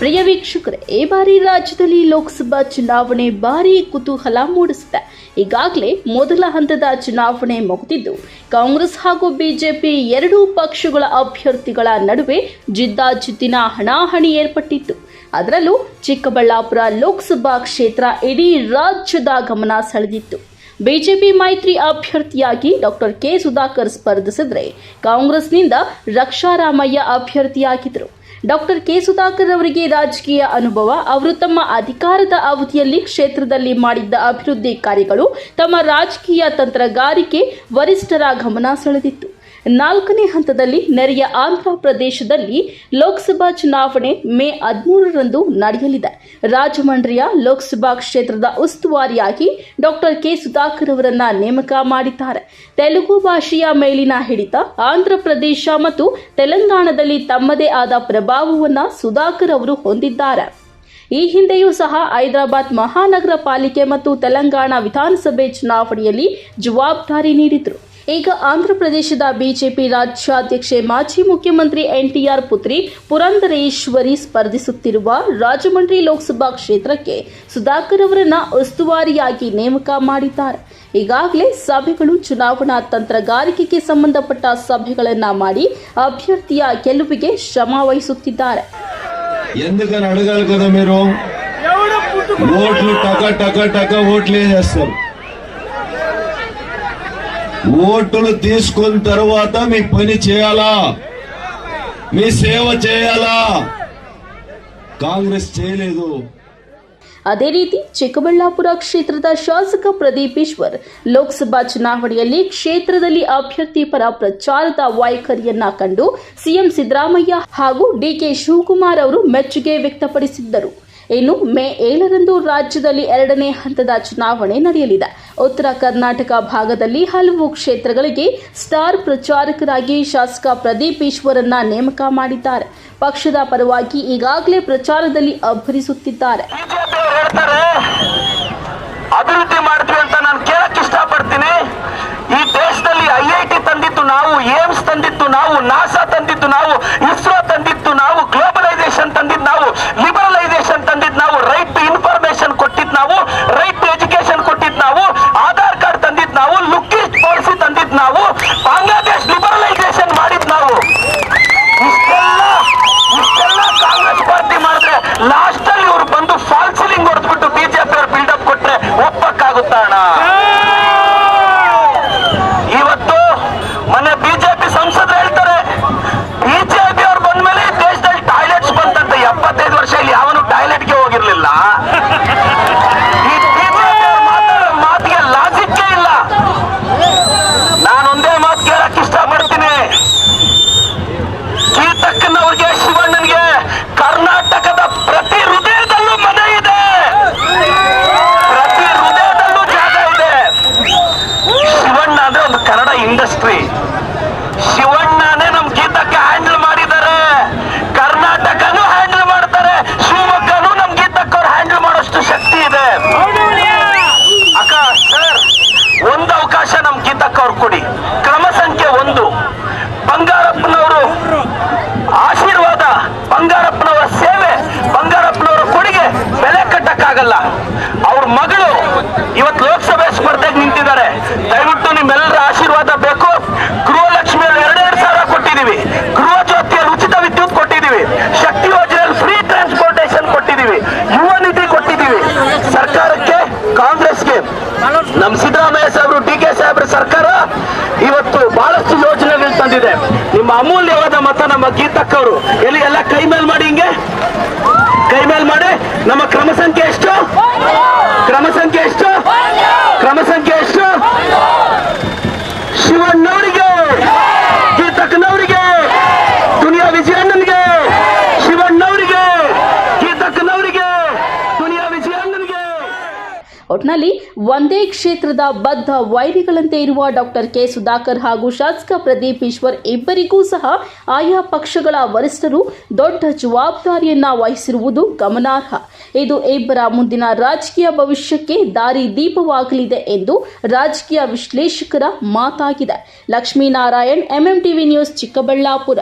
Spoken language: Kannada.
ಪ್ರಿಯ ವೀಕ್ಷಕರೇ, ಈ ಬಾರಿ ರಾಜ್ಯದಲ್ಲಿ ಲೋಕಸಭಾ ಚುನಾವಣೆ ಭಾರಿ ಕುತೂಹಲ ಮೂಡಿಸಿದೆ. ಈಗಾಗಲೇ ಮೊದಲ ಹಂತದ ಚುನಾವಣೆ ಮುಗಿದಿದ್ದು, ಕಾಂಗ್ರೆಸ್ ಹಾಗೂ ಬಿಜೆಪಿ ಎರಡೂ ಪಕ್ಷಗಳ ಅಭ್ಯರ್ಥಿಗಳ ನಡುವೆ ಜಿದ್ದಾಜಿದ್ದಿನ ಹಣಾಹಣಿ ಏರ್ಪಟ್ಟಿತ್ತು. ಅದರಲ್ಲೂ ಚಿಕ್ಕಬಳ್ಳಾಪುರ ಲೋಕಸಭಾ ಕ್ಷೇತ್ರ ಇಡೀ ರಾಜ್ಯದ ಗಮನ ಸೆಳೆದಿತ್ತು. ಬಿಜೆಪಿ ಮೈತ್ರಿ ಅಭ್ಯರ್ಥಿಯಾಗಿ ಡಾಕ್ಟರ್ ಕೆ. ಸುಧಾಕರ್ ಸ್ಪರ್ಧಿಸಿದ್ರೆ ಕಾಂಗ್ರೆಸ್ನಿಂದ ರಕ್ಷಾರಾಮಯ್ಯ ಅಭ್ಯರ್ಥಿಯಾಗಿದ್ದರು. ಡಾಕ್ಟರ್ ಕೆ ಸುಧಾಕರ್ ಅವರಿಗೆ ರಾಜಕೀಯ ಅನುಭವ, ಅವರು ತಮ್ಮ ಅಧಿಕಾರದ ಅವಧಿಯಲ್ಲಿ ಕ್ಷೇತ್ರದಲ್ಲಿ ಮಾಡಿದ್ದ ಅಭಿವೃದ್ಧಿ ಕಾರ್ಯಗಳು ತಮ್ಮ ರಾಜಕೀಯ ತಂತ್ರಗಾರಿಕೆ ವರಿಷ್ಠರ ಗಮನ ಸೆಳೆದಿತ್ತು. ನಾಲ್ಕನೇ ಹಂತದಲ್ಲಿ ನೆರೆಯ ಆಂಧ್ರ ಪ್ರದೇಶದಲ್ಲಿ ಲೋಕಸಭಾ ಚುನಾವಣೆ ಮೇ ಹದಿಮೂರರಂದು ನಡೆಯಲಿದೆ. ರಾಜಮಂಡ್ರಿಯ ಲೋಕಸಭಾ ಕ್ಷೇತ್ರದ ಉಸ್ತುವಾರಿಯಾಗಿ ಡಾಕ್ಟರ್ ಕೆ ಸುಧಾಕರ್ ಅವರನ್ನ ನೇಮಕ ಮಾಡಿದ್ದಾರೆ. ತೆಲುಗು ಭಾಷೆಯ ಮೇಲಿನ ಹಿಡಿತ ಆಂಧ್ರ ಪ್ರದೇಶ ಮತ್ತು ತೆಲಂಗಾಣದಲ್ಲಿ ತಮ್ಮದೇ ಆದ ಪ್ರಭಾವವನ್ನು ಸುಧಾಕರ್ ಅವರು ಹೊಂದಿದ್ದಾರೆ. ಈ ಹಿಂದೆಯೂ ಸಹ ಹೈದರಾಬಾದ್ ಮಹಾನಗರ ಪಾಲಿಕೆ ಮತ್ತು ತೆಲಂಗಾಣ ವಿಧಾನಸಭೆ ಚುನಾವಣೆಯಲ್ಲಿ ಜವಾಬ್ದಾರಿ ನೀಡಿದರು. ಈಗ ಆಂಧ್ರಪ್ರದೇಶದ ಬಿಜೆಪಿ ರಾಜ್ಯಾಧ್ಯಕ್ಷೆ ಮಾಜಿ ಮುಖ್ಯಮಂತ್ರಿ ಎನ್ಟಿಆರ್ ಪುತ್ರಿ ಪುರಂದರೇಶ್ವರಿ ಸ್ಪರ್ಧಿಸುತ್ತಿರುವ ರಾಜಮಂಡ್ರಿ ಲೋಕಸಭಾ ಕ್ಷೇತ್ರಕ್ಕೆ ಸುಧಾಕರ್ ಅವರನ್ನ ಉಸ್ತುವಾರಿಯಾಗಿ ನೇಮಕ ಮಾಡಿದ್ದಾರೆ. ಈಗಾಗಲೇ ಸಭೆಗಳು ಚುನಾವಣಾ ತಂತ್ರಗಾರಿಕೆಗೆ ಸಂಬಂಧಪಟ್ಟ ಸಭೆಗಳನ್ನ ಮಾಡಿ ಅಭ್ಯರ್ಥಿಯ ಗೆಲುವಿಗೆ ಶ್ರಮ ವಹಿಸುತ್ತಿದ್ದಾರೆ. ఓట్లు తీసుకున్న తర్వాత మీ పని చేయాలా మీ సేవ చేయాలా కాంగ్రెస్ చేయలేదు ಅದೇ ರೀತಿ ಚಿಕ್ಕಬಳ್ಳಾಪುರ ಕ್ಷೇತ್ರದ ಶಾಸಕ ಪ್ರದೀಪ್ ಈಶ್ವರ್ ಲೋಕಸಭಾ ಚುನಾವಣೆಯಲ್ಲಿ ಕ್ಷೇತ್ರದಲ್ಲಿ ಅಭ್ಯರ್ಥಿ ಪರ ಪ್ರಚಾರದ ವೈಖರಿಯನ್ನ ಕಂಡು ಸಿಎಂ ಸಿದ್ದರಾಮಯ್ಯ ಹಾಗೂ ಡಿಕೆ ಶಿವಕುಮಾರ್ ಅವರು ಮೆಚ್ಚುಗೆ ವ್ಯಕ್ತಪಡಿಸಿದ್ದರು ಇನ್ನು ಮೇ ಏಳರಂದು ರಾಜ್ಯದಲ್ಲಿ ಎರಡನೇ ಹಂತದ ಚುನಾವಣೆ ನಡೆಯಲಿದೆ. ಉತ್ತರ ಕರ್ನಾಟಕ ಭಾಗದಲ್ಲಿ ಹಲವು ಕ್ಷೇತ್ರಗಳಿಗೆ ಸ್ಟಾರ್ ಪ್ರಚಾರಕರಾಗಿ ಶಾಸಕ ಪ್ರದೀಪ್ ಈಶ್ವರನ್ನ ನೇಮಕ ಮಾಡಿದ್ದಾರೆ. ಪಕ್ಷದ ಪರವಾಗಿ ಈಗಾಗಲೇ ಪ್ರಚಾರದಲ್ಲಿ ಅಬ್ಬರಿಸುತ್ತಿದ್ದಾರೆ. ಅಭಿವೃದ್ಧಿ ಮಾಡ್ತೀವಿ ಅಂತ ನಾನು ಕೇಳಕ್ ಇಷ್ಟಪಡ್ತೀನಿ. ಈ ದೇಶದಲ್ಲಿ ಐಐಟಿ ತಂದಿತ್ತು ನಾವು, ಏಮ್ಸ್ ತಂದಿತ್ತು ನಾವು, ನಾಸಾ ತಂದಿತ್ತು ನಾವು açtı. ಇಂಡಸ್ಟ್ರಿ. ಶಿವಣ್ಣನೇ ನಮ್ ಗೀತಕ್ಕೆ ಹ್ಯಾಂಡಲ್ ಮಾಡಿದ್ದಾರೆ. ಕರ್ನಾಟಕನೂ ಹ್ಯಾಂಡಲ್ ಮಾಡ್ತಾರೆ. ಶಿವಮೊಗ್ಗನೂ ನಮ್ ಗೀತಕ್ಕೆ ಅವ್ರು ಹ್ಯಾಂಡಲ್ ಮಾಡೋಷ್ಟು ಶಕ್ತಿ ಇದೆ. ಅಕ್ಕ ಸರ್ ಒಂದು ಅವಕಾಶ ನಮ್ ಗೀತಕ್ಕೆ ಅವ್ರು ಕೊಡಿ. ಕ್ರಮ ಸಂಖ್ಯೆ ಒಂದು. ಬಂಗಾರಪ್ಪನವರು ಆಶೀರ್ವಾದ, ಬಂಗಾರಪ್ಪನವರ ಸೇವೆ, ಬಂಗಾರಪ್ಪನವರ ಕೊಡುಗೆ ಬೆಲೆ ಕಟ್ಟಕ್ಕಾಗಲ್ಲ. ಯುವ ನಿಧಿ ಕೊಟ್ಟಿದ್ದೀವಿ. ಸರ್ಕಾರಕ್ಕೆ, ಕಾಂಗ್ರೆಸ್ಗೆ. ನಮ್ ಸಿದ್ದರಾಮಯ್ಯ ಸಾಹೇಬರು, ಡಿ ಕೆ ಸಾಹೇಬ್ರ ಸರ್ಕಾರ ಇವತ್ತು ಬಹಳಷ್ಟು ಯೋಜನೆಗಳು ತಂದಿದೆ. ನಿಮ್ಮ ಅಮೂಲ್ಯವಾದ ಮತ ನಮ್ಮ ಗೀತಕ್ಕವರು. ಎಲ್ಲಿ ಎಲ್ಲ ಕೈ ಮೇಲ್ ಮಾಡಿ ಹಿಂಗೆ? ಕೈ ಮೇಲ್ ಮಾಡಿ. ನಮ್ಮ ಕ್ರಮ ಸಂಖ್ಯೆ ಎಷ್ಟು? ಕ್ರಮ ಸಂಖ್ಯೆ ಎಷ್ಟು? ಕ್ರಮ ಸಂಖ್ಯೆ ಒಟ್ನಲ್ಲಿ ಒಂದೇ ಕ್ಷೇತ್ರದ ಬದ್ಧ ವೈರಿಗಳಂತೆ ಇರುವ ಡಾಕ್ಟರ್ ಕೆ ಸುಧಾಕರ್ ಹಾಗೂ ಶಾಸಕ ಪ್ರದೀಪ್ ಈಶ್ವರ್ ಇಬ್ಬರಿಗೂ ಸಹ ಆಯಾ ಪಕ್ಷಗಳ ವರಿಷ್ಠರು ದೊಡ್ಡ ಜವಾಬ್ದಾರಿಯನ್ನ ವಹಿಸಿರುವುದು ಗಮನಾರ್ಹ. ಇದು ಇಬ್ಬರ ಮುಂದಿನ ರಾಜಕೀಯ ಭವಿಷ್ಯಕ್ಕೆ ದಾರಿ ದೀಪವಾಗಲಿದೆ ಎಂದು ರಾಜಕೀಯ ವಿಶ್ಲೇಷಕರ ಮಾತಾಗಿದೆ. Lakshminarayan MMTV news Chikkaballapur.